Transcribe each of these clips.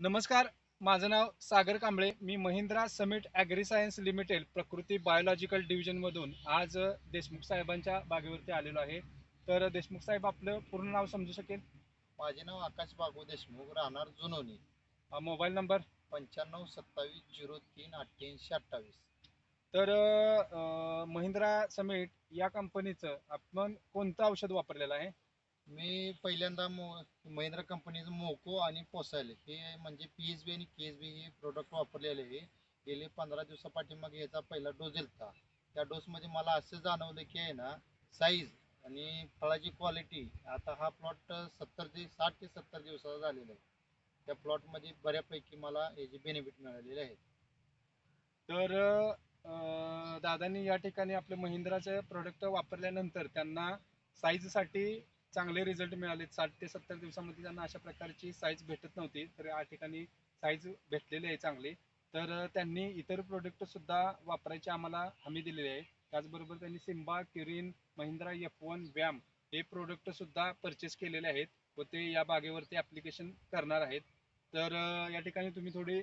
नमस्कार माझं नाव सागर कांबळे. मी Mahindra Summit Agri Science Limited Prakruti biological डिव्हिजनमधून आज देशमुख साहेबांच्या बागेवरती आलेलो आहे. तर देशमुख साहेब आपलं पूर्ण नाव समजू शकेल? माझे नाव आकाश बागू देशमुख राहणार जुनोनी. Mobile number? पंच्याण्णव सत्तावीस झिरो तीन अठ्ठ्याऐंशी अठ्ठावीस. तर अ, महिंद्रा समिट या कंपनीचं आपण कोणतं औषध वापरलेलं आहे? मी पहिल्यांदा मो महिंद्रा कंपनीचं मोको आणि पोसायले. हे म्हणजे पी एच बी आणि के एस बी हे प्रोडक्ट वापरलेले आहे. गेले पंधरा दिवसापाठी मग याचा पहिला डोस दिलता. त्या डोसमध्ये मला असं जाणवलं की आहे ना साईज आणि फळाची क्वालिटी आता हा प्लॉट सत्तर ते साठ ते सत्तर दिवसाचा झालेला आहे. त्या प्लॉटमध्ये बऱ्यापैकी मला याचे बेनिफिट मिळालेले आहेत तर दादांनी या ठिकाणी आपले महिंद्राचे प्रोडक्ट वापरल्यानंतर त्यांना साईजसाठी चांगले रिझल्ट मिळाले. साठ ते सत्तर दिवसामध्ये त्यांना अशा प्रकारची साईज भेटत नव्हती. तर या ठिकाणी साईज भेटलेली आहे चांगली. तर त्यांनी इतर प्रोडक्ट सुद्धा वापरायची आम्हाला हमी दिलेली आहे. त्याचबरोबर त्यांनी Simba Kirin Mahindra F one व्याम हे प्रोडक्ट सुद्धा परचेस केलेले आहेत व ते या बागेवरती ॲप्लिकेशन करणार आहेत. तर या ठिकाणी तुम्ही थोडी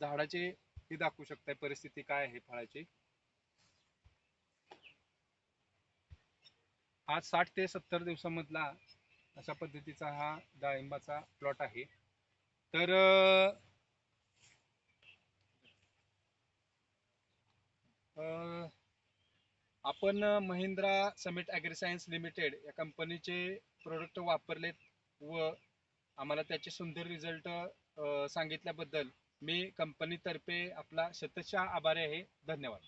झाडाची ही दाखवू शकताय परिस्थिती काय आहे फळाची. हा साठ ते सत्तर दिवसामधला अशा पद्धतीचा हा डाळिंबाचा प्लॉट आहे. तर आपण महिंद्रा समिट ॲग्रिसायन्स लिमिटेड या कंपनीचे प्रोडक्ट वापरलेत व आम्हाला त्याचे सुंदर रिझल्ट सांगितल्याबद्दल मी कंपनीतर्फे आपला शतशः आभारी आहे. धन्यवाद.